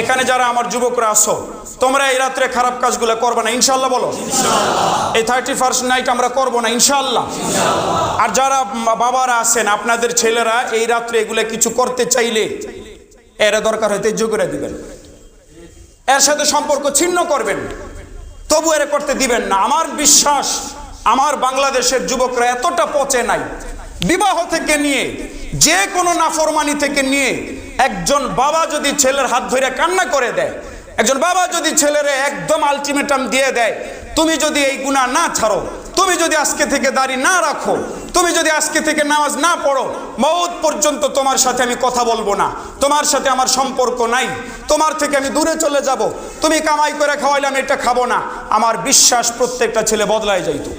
এখানে যারা আমার যুবকরা আসো তোমরা এই রাত্রে খারাপ কাজগুলো করবে না। ইনশাল্লাহ বলো। এই থার্টি ফার্স্ট নাইট আমরা করব না ইনশাল্লাহ আর যারা বাবারা আছেন, আপনাদের ছেলেরা এই রাত্রে এগুলো কিছু করতে চাইলে, এরা দরকার হয়তো যোগ করে দিবেন। এর সাথে সম্পর্ক ছিন্ন করবেন। তবু এরা করতে দিবেন না। আমার বিশ্বাস, আমার বাংলাদেশের যুবকরা এতটা পচে নাই বিবাহ থেকে নিয়ে, যে কোনো নাফরমানি থেকে নিয়ে, একজন বাবা যদি ছেলের হাত ধরে কান্না করে দেয়, একজন বাবা যদি ছেলেরে একদম আলটিমেটাম দিয়ে দেয়, তুমি যদি এই গুণা না ছাড়ো, তুমি যদি আজকে থেকে দাড়ি না রাখো, তুমি যদি আজকে থেকে নামাজ না পড়ো, মৌত পর্যন্ত তোমার সাথে আমি কথা বলব না, তোমার সাথে আমার সম্পর্ক নাই, তোমার থেকে আমি দূরে চলে যাব, তুমি কামাই করে খাওয়াইলে আমি এটা খাব না, আমার বিশ্বাস প্রত্যেকটা ছেলে বদলায় যাইতো।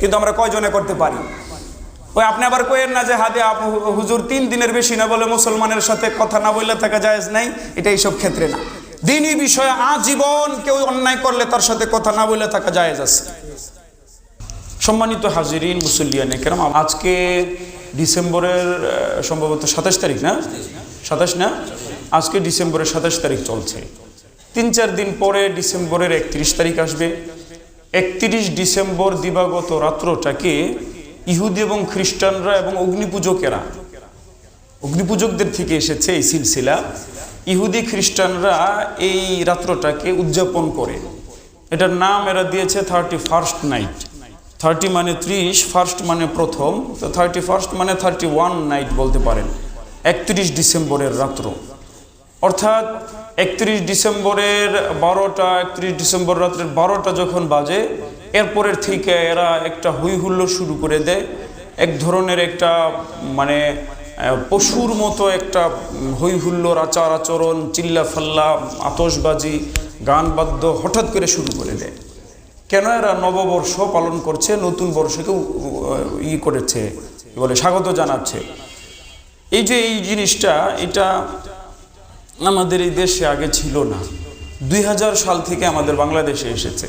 কিন্তু আমরা কয়জনে করতে পারি? ওই আপনি আবার কইেন না যে হাদে হুজুর তিন দিনের বেশি না বলে মুসলমানের সাথে কথা না বললে থাকা জায়েজ নাই? এটা এইসব ক্ষেত্রে না। দিনই বিষয়ে আজীবন কেউ অন্যায় করলে তার সাথে কথা না বলে থাকা জায়েজ আছে। সম্মানিত হাজিরিন মুসল্লিয়ানে কেরম আজকে ডিসেম্বরের সম্ভবত সাতাশ তারিখ না? সাতাশ না? আজকে ডিসেম্বরের সাতাশ তারিখ চলছে। তিন চার দিন পরে ডিসেম্বরের একত্রিশ তারিখ আসবে। একত্রিশ ডিসেম্বর দিবাগত রাত্রটাকে ইহুদি এবং খ্রিস্টানরা এবং অগ্নিপূজকেরা। অগ্নিপূজকদের থেকে এসেছে এই সিলসিলা। ইহুদি খ্রিস্টানরা এই রাত্রটাকে উদযাপন করে। এটার নাম এরা দিয়েছে থার্টি ফার্স্ট নাইট। থার্টি মানে ত্রিশ, ফার্স্ট মানে প্রথম। তো থার্টি ফার্স্ট মানে থার্টি ওয়ান নাইট বলতে পারেন। একত্রিশ ডিসেম্বরের রাত্র। অর্থাৎ একত্রিশ ডিসেম্বরের বারোটা, একত্রিশ ডিসেম্বর রাত্রের বারোটা যখন বাজে এরপরের থেকে এরা একটা হই হুল্লো শুরু করে দেয়। এক ধরনের একটা মানে পশুর মতো একটা হই হুল্লোর আচার আচরণ চিল্লা ফাল্লা আতসবাজি গান বাদ্য হঠাৎ করে শুরু করে দেয়। কেন এরা নববর্ষ পালন করছে, নতুন বর্ষকে ই করেছে বলে স্বাগত জানাচ্ছে। এই যে এই জিনিসটা, এটা আমাদের এই দেশে আগে ছিল না। দুই হাজার সাল থেকে আমাদের বাংলাদেশে এসেছে।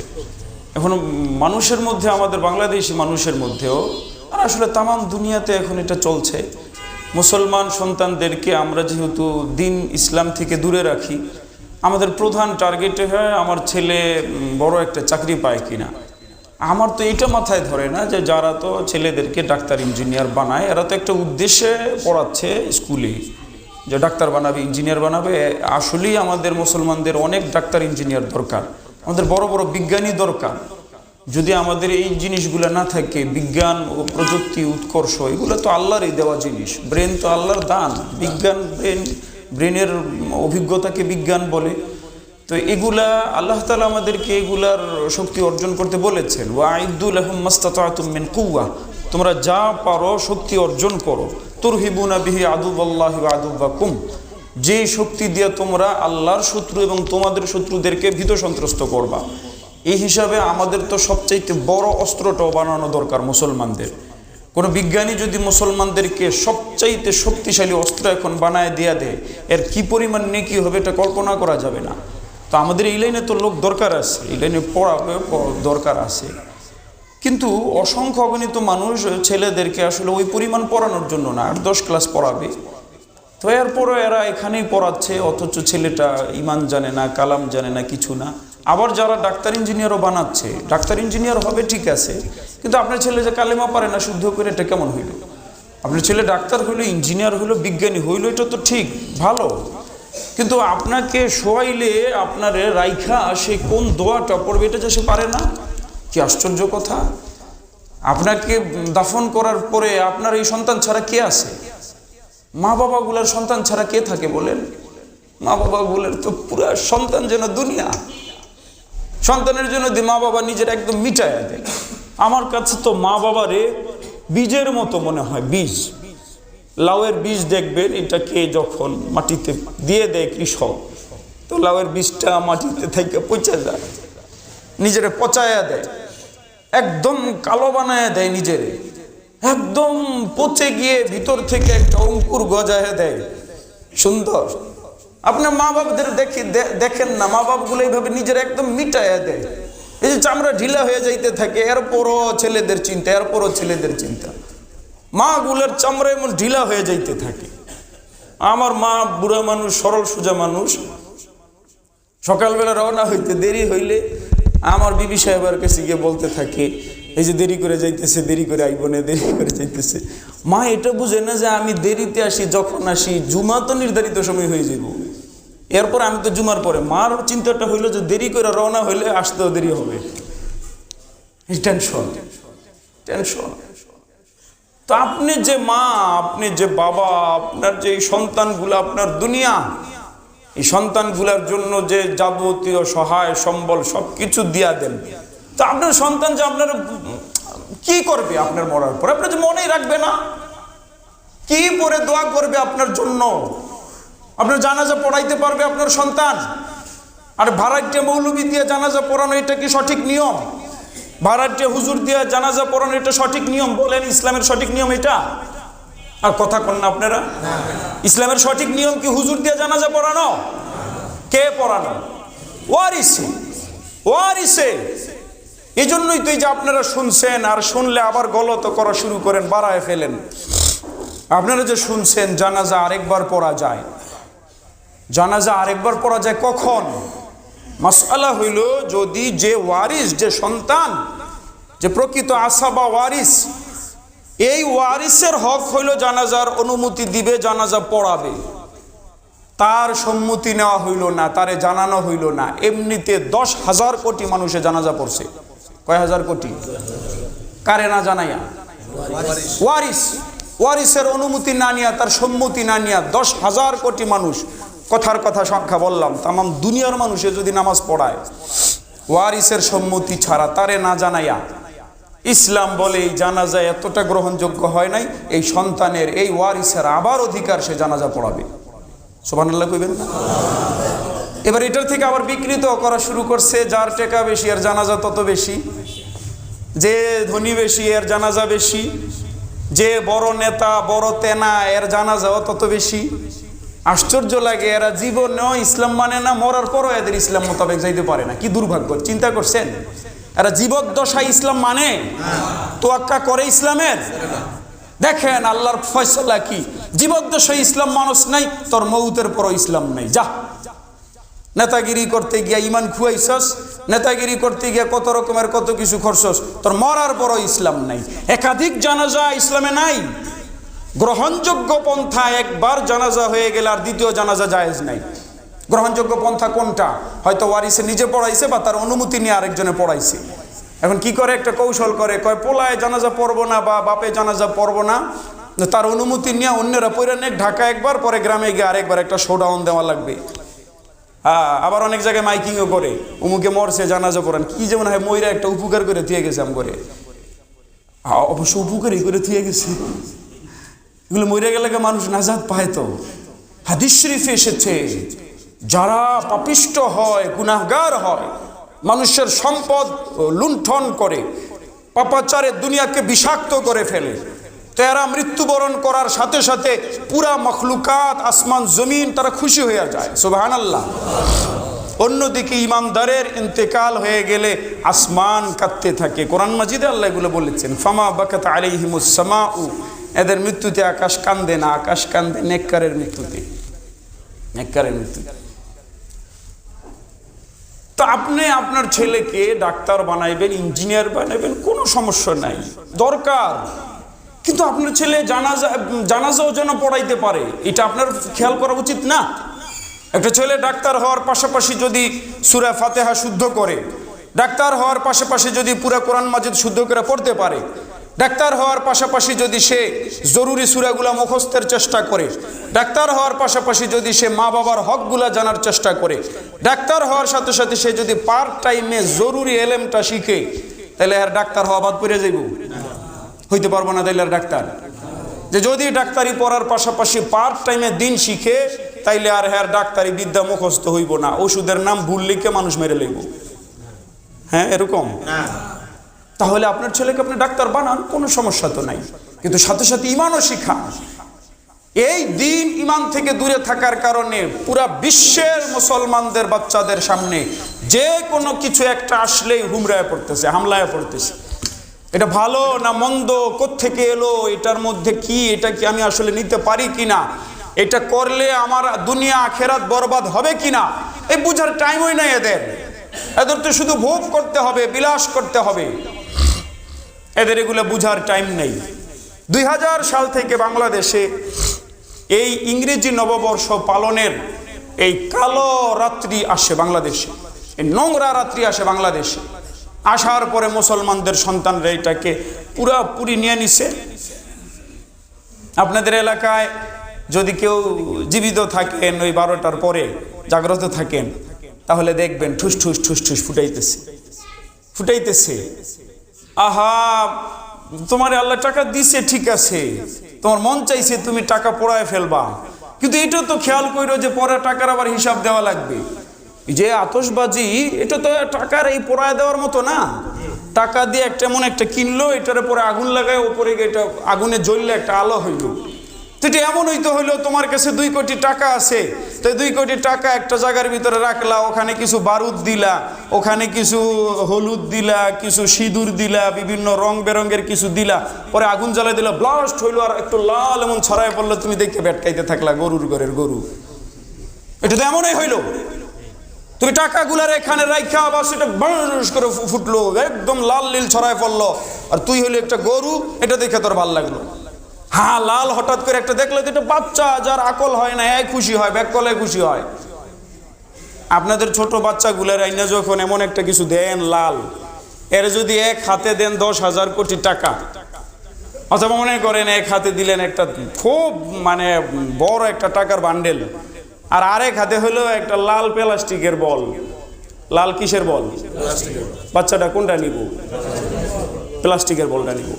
এখন মানুষের মধ্যে, আমাদের বাংলাদেশি মানুষের মধ্যেও, আর আসলে তামাম দুনিয়াতে এখন এটা চলছে। মুসলমান সন্তানদেরকে আমরা যেহেতু দিন ইসলাম থেকে দূরে রাখি, আমাদের প্রধান টার্গেটে হয় আমার ছেলে বড় একটা চাকরি পায় কিনা। আমার তো এটা মাথায় ধরে না যে যারা তো ছেলেদেরকে ডাক্তার, ইঞ্জিনিয়ার বানায়, এরা তো একটা উদ্দেশ্যে পড়াচ্ছে স্কুলে যে ডাক্তার বানাবে, ইঞ্জিনিয়ার বানাবে। আসলেই আমাদের মুসলমানদের অনেক ডাক্তার, ইঞ্জিনিয়ার দরকার। আমাদের বড় বড় বিজ্ঞানী দরকার। যদি আমাদের এই জিনিসগুলো না থাকে, বিজ্ঞান ও প্রযুক্তি উৎকর্ষ, এগুলো তো আল্লাহরই দেওয়া জিনিস। ব্রেন তো আল্লাহর দান। বিজ্ঞান ব্রেন ব্রেনের অভিজ্ঞতাকে বিজ্ঞান বলে। তো এগুলা, আল্লাহ তালা আমাদেরকে এগুলার শক্তি অর্জন করতে বলেছেন। ওয়াইদুল আহম মাস্তাতুমিন কুয়া তোমরা যা পারো শক্তি অর্জন করো। তুরহিবুনা বিহি আদুবাল্লাহ আদুবাকুম যে শক্তি দিয়ে তোমরা আল্লাহর শত্রু এবং তোমাদের শত্রুদেরকে ভীত সন্ত্রস্ত করবা। এই হিসাবে আমাদের তো সবচাইতে বড় অস্ত্রটাও বানানো দরকার মুসলমানদের। কোনো বিজ্ঞানী যদি মুসলমানদেরকে সবচাইতে শক্তিশালী অস্ত্র এখন বানায় দেয়া দেয়, এর কি পরিমাণ নেকি হবে এটা কল্পনা করা যাবে না। তো আমাদের এই লাইনে তো লোক দরকার আছে, এই লাইনে পড়াবে প- দরকার আছে। কিন্তু অসংখ্য অগণিত মানুষ, ছেলেদেরকে আসলে ওই পরিমাণ পড়ানোর জন্য না, আট দশ ক্লাস পড়াবে। তো এরপরও এরা এখানেই পড়াচ্ছে, অথচ ছেলেটা ইমান জানে না, কালাম জানে না, কিছু না। আবার যারা ডাক্তার ইঞ্জিনিয়ারও বানাচ্ছে, ডাক্তার ইঞ্জিনিয়ার হবে ঠিক আছে, কিন্তু আপনার ছেলে যে কালেমা পারে না, শুদ্ধ করে এটা কেমন হইল? আপনার ছেলে ডাক্তার হইল, ইঞ্জিনিয়ার হইল, বিজ্ঞানী হইল, এটা তো ঠিক, ভালো। কিন্তু আপনাকে শোয়াইলে আপনার রাইখা সে কোন দোয়াটা পড়বে, এটা যে সে পারে না? কি আশ্চর্য কথা? আপনাকে দাফন করার পরে আপনার এই সন্তান ছাড়া কে আছে? মা বাবাগুলোর সন্তান ছাড়া কে থাকে বলেন? মা বাবাগুলোর তো পুরো সন্তান যেন দুনিয়া। সন্তানের জন্য মা বাবা নিজের একদম মিটায় দেয়। আমার কাছে তো মা বাবারে বীজের মতো মনে হয়, বীজ। লাউয়ের বীজ দেখবেন এটাকে যখন মাটিতে দিয়ে দেয় কৃষক, তো লাউয়ের বীজটা মাটিতে থেকে পচে যায়। নিজেরে পচায়া দেয়। একদম কালো বানায় দেয় নিজেরে। একদম পচে গিয়ে ভিতর থেকে একটা অঙ্কুর গজায় দেয়। সুন্দর। আপনার মা বাবাদের দেখি দেখেন না মা বাপগুলো এইভাবে নিজের একদম মিটায়া দেয়। এই যে চামড়া ঢিলা হয়ে যাইতে থাকে, এরপরও ছেলেদের চিন্তা, এরপরও ছেলেদের চিন্তা। মা মাগুলোর চামড়া এমন ঢিলা হয়ে যাইতে থাকে। আমার মা বুড়া মানুষ, সরল সোজা মানুষ। সকালবেলা রওনা হইতে দেরি হইলে আমার বিবি সাহেবের কাছে গিয়ে বলতে থাকে এই যে দেরি করে যাইতেছে, দেরি করে আইব না, দেরি করে যাইতেছে। মা এটা বুঝে না যে আমি দেরিতে আসি, যখন আসি, জুমা তো নির্ধারিত সময় হয়ে যাব এরপর আমি তো জুমার পরে, মার চিন্তাটা হইল যে দেরি করে রওনা হইলে আসতেও দেরি হবে। টেনশন টেনশন তো আপনি যে মা, আপনি যে বাবা, আপনার যে সন্তানগুলো, আপনার দুনিয়া, এই সন্তানগুলোর জন্য যে যাবতীয় সহায়, সম্বল সব কিছু দিয়া দেন। তো আপনার সন্তান যে আপনার, কি করবে আপনার মরার পর? আপনার যে মনেই রাখবে না। কি পরে দোয়া করবে আপনার জন্য? আপনার জানাজা পড়াইতে পারবে আপনার সন্তান। আর ভাড়াইটে মৌলবী দিয়ে জানাজা পড়ানো এটা কি সঠিক নিয়ম? ভাড়াইটে হুজুর দিয়ে জানাজা পড়ানো এটা সঠিক নিয়ম? বলেন, ইসলামের সঠিক নিয়ম এটা? আর কথা কন না আপনারা। ইসলামের সঠিক নিয়ম কি হুজুর দিয়ে জানাজা পড়ানো? কে পড়ানো? ওয়ারিসে। ওয়ারিসে। এই জন্যই তো এই যে আপনারা শুনছেন, আর শুনলে আবার গলত করা শুরু করেন, বাড়ায় ফেলেন। আপনারা যে শুনছেন, জানাজা আরেকবার পড়া যায়। জানাজা আরেকবার পড়া যায় কখন? মাসালা হইল, যদি যে ওয়ারিস, যে সন্তান, যে প্রকৃত আশা বা ওয়ারিস, এই ওয়ারিসের হক হইল জানাজার অনুমতি দিবে, জানাজা পড়াবে। তার সম্মতি নেওয়া হইল না, তারে জানানো হইল না। এমনিতে দশ হাজার কোটি মানুষে জানাজা পড়ছে। কয় হাজার কোটি? কারে না জানাইয়া? ওয়ারিস ওয়ারিসের অনুমতি না নিয়া, তার সম্মতি না নিয়া দশ হাজার কোটি মানুষ, কথার কথা সংখ্যা বললাম, তামাম দুনিয়ার মানুষে যদি নামাজ পড়ায় ওয়ারিসের সম্মতি ছাড়া তারে না জানাইয়া, ইসলাম বলে এই জানাজা এতটা গ্রহণযোগ্য হয় নাই, এই সন্তানের, এই ওয়ারিসের আবার অধিকার সে জানাজা পড়াবে। সোবানাল্লাহ কইবেন না? এবার এটার থেকে আবার বিকৃত করা শুরু করছে, যার টেকা বেশি আর জানাজা তত বেশি। যে ধনী বেশি এর জানাজা বেশি, যে বড় নেতা বড় তেনা এর জানাজাও তত বেশি। আশ্চর্য লাগে, এরা জীবনেও ইসলাম মানে না, মরার পরও এদের ইসলাম মোতাবেক যাইতে পারে না। কি দুর্ভাগ্য, চিন্তা করছেন? এরা জীবদ্দশায় ইসলাম মানে? তোয়াক্কা করে ইসলামের? দেখেন আল্লাহর ফয়সলা কি। জীবদ্দশায় ইসলাম মানুষ নাই, তোর মৌতের পরও ইসলাম নাই। যা। নেতাগিরি করতে গিয়া ইমান খুয়াইছস, নেতাগিরি করতে গিয়া কত রকমের কত কিছু খরচস তোর মরার পরও ইসলাম নাই। একাধিক জানাজা ইসলামে নাই। গ্রহণযোগ্য পন্থা একবার জানাজা হয়ে গেলে আর দ্বিতীয় জানাজা জায়েজ নাই। গ্রহণযোগ্য পন্থা কোনটা? হয়তো ওয়ারিসে নিজে পড়াইছে বা তার অনুমতি নিয়ে আরেকজনে পড়াইছে। এখন কি করে একটা কৌশল করে? কয়, পোলায় জানাজা পড়ব না বা বাপে জানাজা পড়ব না? তার অনুমতি নিয়ে অন্যরা পৈরা নেক ঢাকা একবার, পরে গ্রামে গিয়ে আরেকবার একটা শোডাউন দেওয়া লাগবে। হ্যাঁ আবার অনেক জায়গায় মাইকিংও করে। উমুকে মরছে জানাজা পড়ান। কি যেমন হয় ময়রা একটা উপকার করে থুয়ে গেছে আম করে হ্যাঁ, অবশ্য উপকারই করে থুয়ে গেছে। এগুলো মরে গেলে মানুষ নাজাদ পায় তো। হাদিস শরীফে এসেছে যারা পাপিষ্ট হয় গুনাহগার হয় মানুষের সম্পদ লুণ্ঠন করে পাপাচারে দুনিয়াকে বিষাক্ত করে ফেলে। তো এরা মৃত্যুবরণ করার সাথে সাথে পুরা মখলুকাত আসমান, জমিন তারা খুশি হয়ে যায়। সুবাহান আল্লাহ অন্যদিকে ইমানদারের ইন্তেকাল হয়ে গেলে আসমান কাঁদতে থাকে। কোরআন মাজিদে আল্লাহ এগুলো বলেছেন, ফামা বাকাত আলিহিমুসামা উ এদের মৃত্যুতে আকাশ কান্দে না, আকাশ কান্দে নেককারের মৃত্যুতে। নেককারের মৃত্যুতে। তো আপনি আপনার ছেলেকে ডাক্তার বানাইবেন, ইঞ্জিনিয়ার বানাইবেন, কোনো সমস্যা নাই। দরকার। কিন্তু আপনার ছেলে জানাজা, জানাজাও যেন পড়াইতে পারে, এটা আপনার খেয়াল করা উচিত না? একটা ছেলে ডাক্তার হওয়ার পাশাপাশি যদি সুরা ফাতেহা শুদ্ধ করে, ডাক্তার হওয়ার পাশাপাশি যদি পুরা কোরআন মাজিদ শুদ্ধ করে পড়তে পারে, ডাক্তার হওয়ার পাশাপাশি যদি সে জরুরি সুরাগুলা মুখস্থের চেষ্টা করে, ডাক্তার হওয়ার পাশাপাশি যদি সে মা বাবার হকগুলা জানার চেষ্টা করে, ডাক্তার হওয়ার সাথে সাথে সে যদি পার্ট টাইমে জরুরি এলেমটা শিখে, তাহলে আর ডাক্তার হওয়া বাদ পড়ে যাইব। হইতে পারব না তাইলে ডাক্তার। যে যদি ডাক্তারি পড়ার পাশাপাশি পার্ট টাইমে দিন শিখে তাইলে আর হ্যাঁ ডাক্তারি বিদ্যা মুখস্থ হইব না। ওষুধের নাম ভুল লিখে মানুষ মেরে লইব। হ্যাঁ এরকম? তাহলে আপনার ছেলেকে আপনি ডাক্তার বানান কোনো সমস্যা তো নাই। কিন্তু সাথে সাথে ইমানও শিখান। এই দিন ইমান থেকে দূরে থাকার কারণে পুরা বিশ্বের মুসলমানদের বাচ্চাদের সামনে যে কোনো কিছু একটা আসলেই হুমরায় পড়তেছে হামলায় পড়তেছে। এটা ভালো না মন্দ? থেকে এলো? এটার মধ্যে কি? এটা কি আমি আসলে নিতে পারি কি না এটা করলে আমার দুনিয়া, আখেরাত বরবাদ হবে কিনা? এই বুঝার টাইমই নাই এদের। এদের তো শুধু ভোগ করতে হবে, বিলাস করতে হবে। এদের এগুলো বুঝার টাইম নেই। দুই হাজার সাল থেকে বাংলাদেশে এই ইংরেজি নববর্ষ পালনের এই কালো রাত্রি আসে বাংলাদেশে। এই নোংরা রাত্রি আসে বাংলাদেশে। আসার পরে মুসলমানদের সন্তানরা এটাকে পুরাপুরি নিয়ে নিছে। আপনাদের এলাকায় যদি কেউ জীবিত থাকেন, ওই বারোটার পরে জাগ্রত থাকেন, তাহলে দেখবেন ঠুস ঠুস ঠুস ঠুস ফুটাইতেছে। ফুটাইতেছে। আহা, তোমার আল্লাহ টাকা দিছে, ঠিক আছে। তোমার মন চাইছে তুমি টাকা পড়ায় ফেলবা। কিন্তু এটাও তো খেয়াল করো যে পরে টাকার আবার হিসাব দেওয়া লাগবে। যে আতসবাজি এটা তো টাকার এই পড়ায় দেওয়ার মতো না। টাকা দিয়ে একটা এমন একটা কিনলো, এটার পরে আগুন লাগায়, ওপরে এটা আগুনে জ্বললে একটা আলো হইল। তো এটা এমন হইতে হইল, তোমার কাছে দুই কোটি টাকা আছে। তো দুই কোটি টাকা একটা জায়গার ভিতরে রাখলা, ওখানে কিছু বারুদ দিলা, ওখানে কিছু হলুদ দিলা, কিছু সিঁদুর দিলা, বিভিন্ন রং বেরঙের কিছু দিলা, পরে আগুন জ্বালাই দিলা ব্লাস্ট হইল, আর একটু লাল এমন ছড়ায় পড়ল, তুমি দেখে বেটকাইতে থাকলা গরুর ঘরের গরু। এটা তো এমনই হইল। তুমি টাকাগুলার এখানে রাইখা আবার সেটা বাঁশ করে ফুটলো, একদম লাল নীল ছড়ায় পড়ল। আর তুই হইলে একটা গরু, এটা দেখে তোর ভালো লাগল। হ্যাঁ লাল হঠাৎ করে একটা দেখলে এটা বাচ্চা, যার আকল হয় না এক খুশি হয় ব্যাকলে খুশি হয়। আপনাদের ছোট বাচ্চাগুলার আইনা যখন এমন একটা কিছু দেন লাল, এর যদি এক হাতে দেন দশ হাজার কোটি টাকা, অথবা মনে করেন এক হাতে দিলেন একটা খুব মানে বড় একটা টাকার বান্ডেল আর আরেক হাতে হলো একটা লাল প্লাস্টিকের বল। লাল কিসের বল? বাচ্চাটা কোনটা নিব? প্লাস্টিকের বলটা নিব।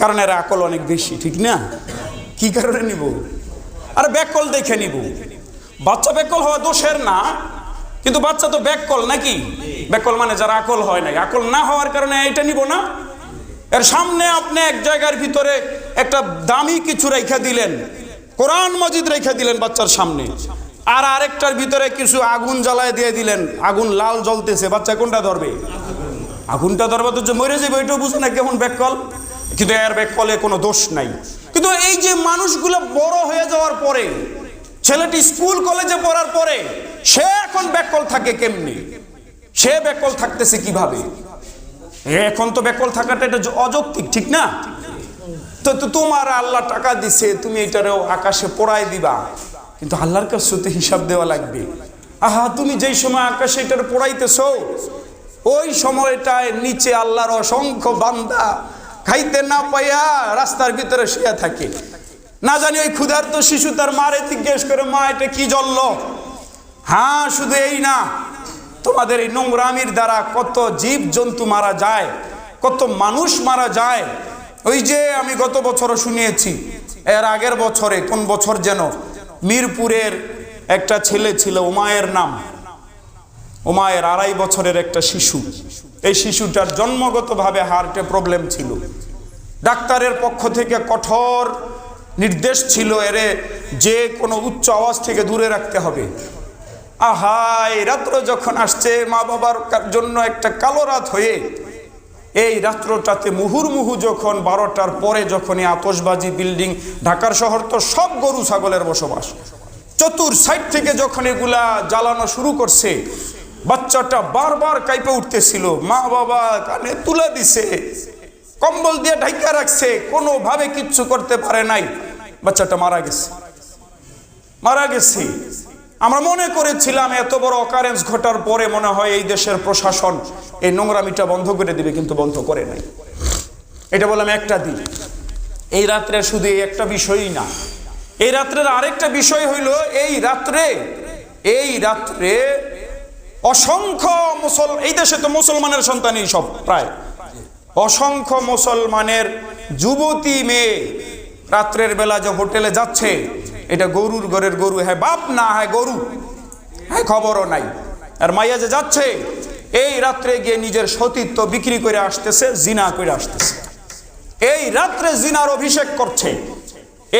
কারণ এর আকল অনেক বেশি, ঠিক না? কি কারণে নিব? আর ব্যাকল দেখে নিব। বাচ্চা ব্যাকল হওয়া দোষের না, কিন্তু বাচ্চা তো ব্যাকল নাকি? ব্যাকল মানে যারা আকল হয় নাই। আকল না হওয়ার কারণে এটা নিব না। এর সামনে আপনি এক জায়গার ভিতরে একটা দামি কিছু রেখা দিলেন। কোরআন মজিদ রেখা দিলেন বাচ্চার সামনে। আর আরেকটার ভিতরে কিছু আগুন জ্বালায় দিয়ে দিলেন। আগুন লাল জ্বলতেছে। বাচ্চা কোনটা ধরবে? আগুনটা ধরবে তো যে মরে যাবে, এটাও বুঝে না কেমন ব্যাককল। কিন্তু এর ব্যাককলে কোনো দোষ নাই। কিন্তু এই যে মানুষগুলো বড় হয়ে যাওয়ার পরে, ছেলেটি স্কুল, কলেজে পড়ার পরে, সে এখন ব্যাককল থাকে কেমনি? সে ব্যাককল থাকতেছে কীভাবে? এখন তো বেকল থাকাটা এটা অযৌক্তিক, ঠিক না? তো তো তোমার আল্লাহ টাকা দিছে, তুমি এটারও আকাশে পড়ায় দিবা। কিন্তু আল্লাহর কাছে হিসাব দেওয়া লাগবে। আহা, তুমি যেই সময় আকাশে এটার পড়াইতেছো, ওই সময়টায় নিচে আল্লাহর অসংখ্য বান্দা খাইতে না পাইয়া রাস্তার ভিতরে শুয়ে থাকে। না জানি ওই ক্ষুধার্ত শিশু তার মারে জিজ্ঞেস করে, মা, এটা কি জ্বললো হ্যাঁ শুধু এই না, তোমাদের এই নোংরামির দ্বারা কত জীব জন্তু মারা যায়, কত মানুষ মারা যায়। ওই যে আমি গত বছরও শুনিয়েছি, এর আগের বছরে, কোন বছর যেন মিরপুরের একটা ছেলে ছিল উমায়ের নাম। উমায়ের আড়াই বছরের একটা শিশু। এই শিশুটার জন্মগতভাবে হার্টে প্রবলেম ছিল। ডাক্তারের পক্ষ থেকে কঠোর নির্দেশ ছিল এরে যে কোনো উচ্চ আওয়াজ থেকে দূরে রাখতে হবে। আহা, এই রাত্র যখন আসছে মা বাবার জন্য একটা কালো রাত হয়ে এই রাত্রটাতে মুহুর্মুহু যখন বারোটার পরে যখন এই আতসবাজি বিল্ডিং, ঢাকার শহর তো সব গরু ছাগলের বসবাস। চতুর সাইড থেকে যখন এগুলা জ্বালানো শুরু করছে, বাচ্চাটা বারবার কাইপে উঠতেছিল, মা বাবা, কানে তুলে দিছে, কম্বল দিয়ে ঢাইকা রাখছে, কোনোভাবে কিচ্ছু করতে পারে নাই। বাচ্চাটা মারা গেছে। মারা গেছে। আমরা মনে করেছিলাম এত বড় অকারেন্স ঘটার পরে মনে হয় এই দেশের প্রশাসন এই নোংরামিটা বন্ধ করে দিবে, কিন্তু বন্ধ করে নাই। এটা বললাম একটা দিন। এই রাত্রে শুধু এই একটা বিষয়ই না। এই রাত্রের আরেকটা বিষয় হইল, এই রাত্রে এই রাত্রে অসংখ্য মুসল, এই দেশে তো মুসলমানের সন্তানই সব, প্রায়। অসংখ্য মুসলমানের যুবতী মেয়ে রাত্রের বেলা যে হোটেলে যাচ্ছে এটা গরুর ঘরের গরু হ্যাঁ বাপ না হ্যাঁ গরু। হ্যাঁ খবরও নাই। আর মাইয়া যে যাচ্ছে, এই রাত্রে গিয়ে নিজের সতীত্ব বিক্রি করে আসতেছে, জিনা করে আসতেছে। এই রাত্রে জিনার অভিষেক করছে।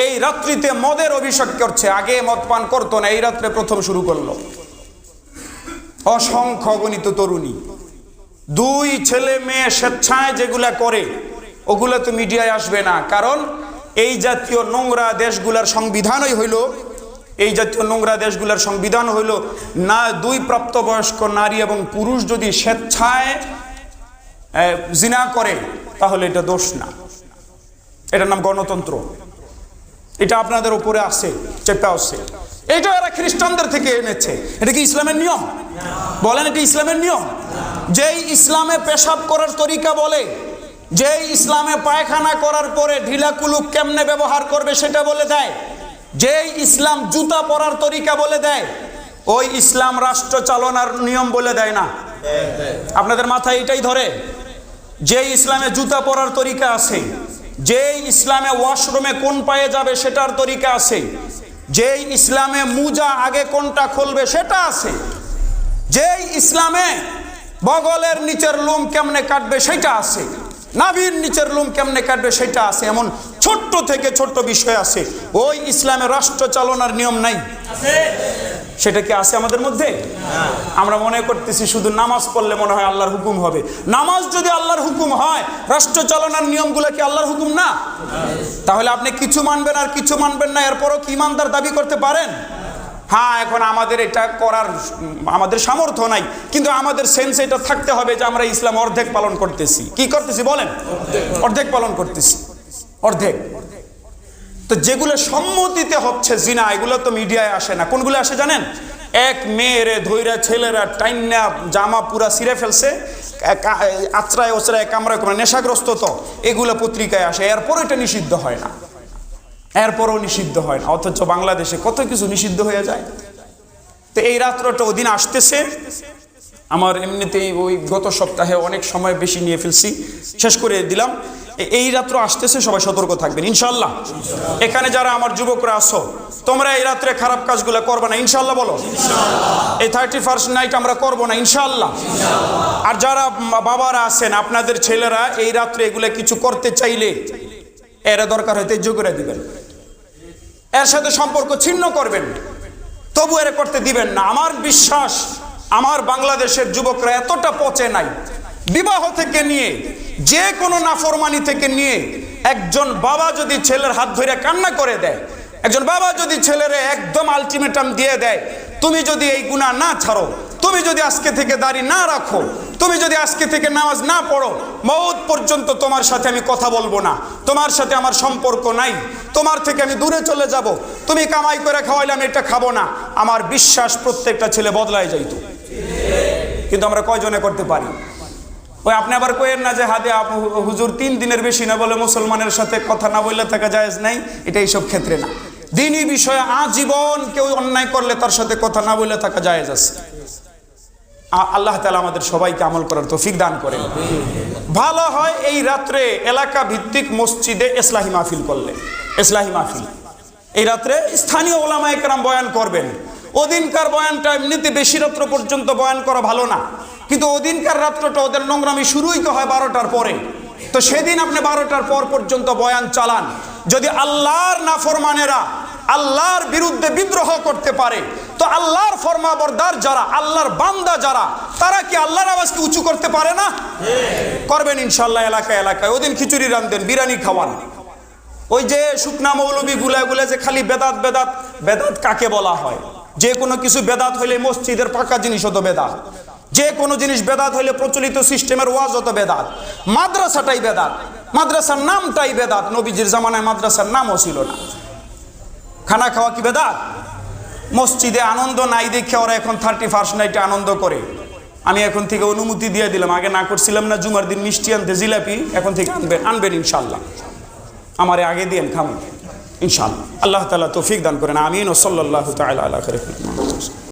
এই রাত্রিতে মদের অভিষেক করছে। আগে মদ পান করতো না, এই রাত্রে প্রথম শুরু করল। অসংখ্য গণিত তরুণী। দুই ছেলে মেয়ে স্বেচ্ছায় যেগুলা করে, ওগুলো তো মিডিয়ায় আসবে না। কারণ এই জাতীয় নোংরা দেশগুলার সংবিধানই হইল, এই জাতীয় নোংরা দেশগুলার সংবিধান হইল, না দুই প্রাপ্তবয়স্ক নারী এবং পুরুষ যদি স্বেচ্ছায় জিনা করে, তাহলে এটা দোষ না। এটার নাম গণতন্ত্র। এটা আপনাদের উপরে আছে, চেপে আছে। এটা এরা খ্রিস্টানদের থেকে এনেছে। এটা কি ইসলামের নিয়ম? বলেন এটা ইসলামের নিয়ম? যেই ইসলামে পেশাব করার তরিকা বলে যেই ইসলামে পায়খানা করার পরে ঢিলা কুলুক কেমনে ব্যবহার করবে সেটা বলে দেয়। যেই ইসলাম জুতা পরার তরিকা বলে দেয়, ওই ইসলাম রাষ্ট্র চালনার নিয়ম বলে দেয় না। আপনাদের মাথায় এটাই ধরে, যে ইসলামে জুতা পরার তরিকা আছে, যে ইসলামে ওয়াশরুমে কোন পায়ে যাবে সেটার তরিকা আছে, যে ইসলামে মুজা আগে কোনটা খুলবে সেটা আছে। যে ইসলামে বগলের নিচের লোম কেমনে কাটবে সেটা আছে। নাভির নিচের লোম কেমনে কাটবে সেটা আছে এমন ছোট্ট থেকে ছোট্ট বিষয় আছে। ওই ইসলামে রাষ্ট্র চালনার নিয়ম নাই। সেটা কি আছে আমাদের মধ্যে? আমরা মনে করতেছি শুধু নামাজ পড়লে মনে হয় আল্লাহর হুকুম হবে। নামাজ যদি আল্লাহর হুকুম হয় রাষ্ট্র চালনার নিয়মগুলো কি আল্লাহর হুকুম না? তাহলে আপনি কিছু মানবেন আর কিছু মানবেন না এরপরও কি ইমানদার দাবি করতে পারেন? হ্যাঁ এখন আমাদের এটা করার, আমাদের সামর্থ্য নাই। কিন্তু আমাদের সেন্স এটা থাকতে হবে যে আমরা ইসলাম অর্ধেক পালন করতেছি। কি করতেছি বলেন? অর্ধেক পালন করতেছি। অর্ধেক। তো যেগুলো সম্মতিতে হচ্ছে জিনা, এগুলো তো মিডিয়ায় আসে না। কোনগুলো আসে জানেন? এক মেয়েরে ধৈরা ছেলেরা টাইনা জামা পুরা ছিঁড়ে ফেলছে আচরায় ওচরায় কামড়ায় কামড়ায়, নেশাগ্রস্ত তো। এগুলো পত্রিকায় আসে এরপর এটা নিষিদ্ধ হয় না। এরপরও নিষিদ্ধ হয় না। অথচ বাংলাদেশে কত কিছু নিষিদ্ধ হয়ে যায়? তো এই রাত্রটা ওদিন আসতেছে। আমার এমনিতেই ওই গত সপ্তাহে অনেক সময় বেশি নিয়ে ফেলছি। শেষ করে দিলাম। এই রাত্র আসতেছে, সবাই সতর্ক থাকবেন ইনশাল্লাহ এখানে যারা আমার যুবকরা আসো তোমরা এই রাত্রে খারাপ কাজগুলো করবে না ইনশাল্লাহ বলো। এই থার্টি ফার্স্ট নাইট আমরা করব না ইনশাল্লাহ আর যারা বাবারা আছেন, আপনাদের ছেলেরা এই রাত্রে এগুলো কিছু করতে চাইলে, এরা দরকার হয়তো যোগ করে দিবেন। এর সাথে সম্পর্ক ছিন্ন করবেন। তবু এর করতে দিবেন না। আমার বিশ্বাস, আমার বাংলাদেশের যুবকরা এতটা পচে নাই। বিবাহ থেকে নিয়ে, যে কোনো নাফরমানি থেকে নিয়ে, একজন বাবা যদি ছেলের হাত ধরে কান্না করে দেয়, একজন বাবা যদি ছেলেরে একদম আলটিমেটাম দিয়ে দেয়, তুমি যদি এই গুণা না ছাড়ো, তুমি যদি আজকে থেকে দাড়ি না রাখো তুমি যদি আজকে থেকে নামাজ না পড়ো মৌত পর্যন্ত তোমার সাথে আমি কথা বলব না। তোমার সাথে আমার সম্পর্ক নাই। তোমার থেকে আমি দূরে চলে যাব। তুমি কামাই করে খাওয়াইলে আমি এটা খাব না। আমার বিশ্বাস প্রত্যেকটা ছেলে বদলায় যাইতো। কিন্তু আমরা কয়জনে করতে পারি? ওই আপনি আবার কইেন না যে হাতে হুজুর তিন দিনের বেশি না বলে মুসলমানের সাথে কথা না বললে থাকা জায়েজ নাই। এটা এইসব ক্ষেত্রে না। দিনই বিষয়ে আজীবন কেউ অন্যায় করলে তার সাথে কথা না বললে থাকা জায়েজ আছে। আল্লাহ তালা আমাদের সবাইকে আমল করার তৌফিক দান করেন। ভালো হয় এই রাত্রে এলাকা ভিত্তিক মসজিদে এসলাহি মাহফিল করলে। এসলাহি মাহফিল। এই রাত্রে স্থানীয় ওলামা একরাম বয়ান করবেন। ওদিনকার বয়ানটা এমনিতে বেশি রাত্র পর্যন্ত বয়ান করা ভালো না। কিন্তু ওদিনকার রাত্রটা ওদের নোংরামি শুরুই তো হয় বারোটার পরে। তো সেদিন আপনি বারোটার পর পর্যন্ত বয়ান চালান। যদি আল্লাহর নাফরমানেরা আল্লাহর বিরুদ্ধে বিদ্রোহ করতে পারে। তো আল্লাহর ফরমাবরদার যারা, আল্লাহর বান্দা যারা, তারা কি আল্লাহর আওয়াজকে উঁচু করতে পারে না? করবেন ইনশাল্লাহ এলাকায় এলাকায়। ওদিন খিচুড়ি রান্ধেন বিরিয়ানি খাওয়ান। ওই যে শুকনা মৌলবী গুলা গুলা যে খালি বেদাত বেদাত বেদাত কাকে বলা হয়? যে কোনো কিছু বেদাত হইলে মসজিদের পাকা জিনিস হতো বেদাত। যে কোনো জিনিস বেদাত হইলে প্রচলিত সিস্টেমের ওয়াজ হতো বেদাত। মাদ্রাসাটাই বেদাত। মাদ্রাসার নামটাই বেদাত। নবীজির জামানায় মাদ্রাসার নামও ছিল না। খানা খাওয়া কি বেদাত? মসজিদে আনন্দ নাই দেখে ওরা এখন থার্টি ফার্স্ট নাইটে আনন্দ করে। আমি এখন থেকে অনুমতি দিয়ে দিলাম, আগে না করছিলাম না, জুমার দিন মিষ্টি আনতে জিলাপি, এখন থেকে আনবেন আনবেন ইনশাল্লাহ আমারে আগে দিয়েন খাম ইনশাল্লাহ আল্লাহ তালা তৌফিক দান করেন, আমিন, ও সাল্লাহ তাল আল্লাহ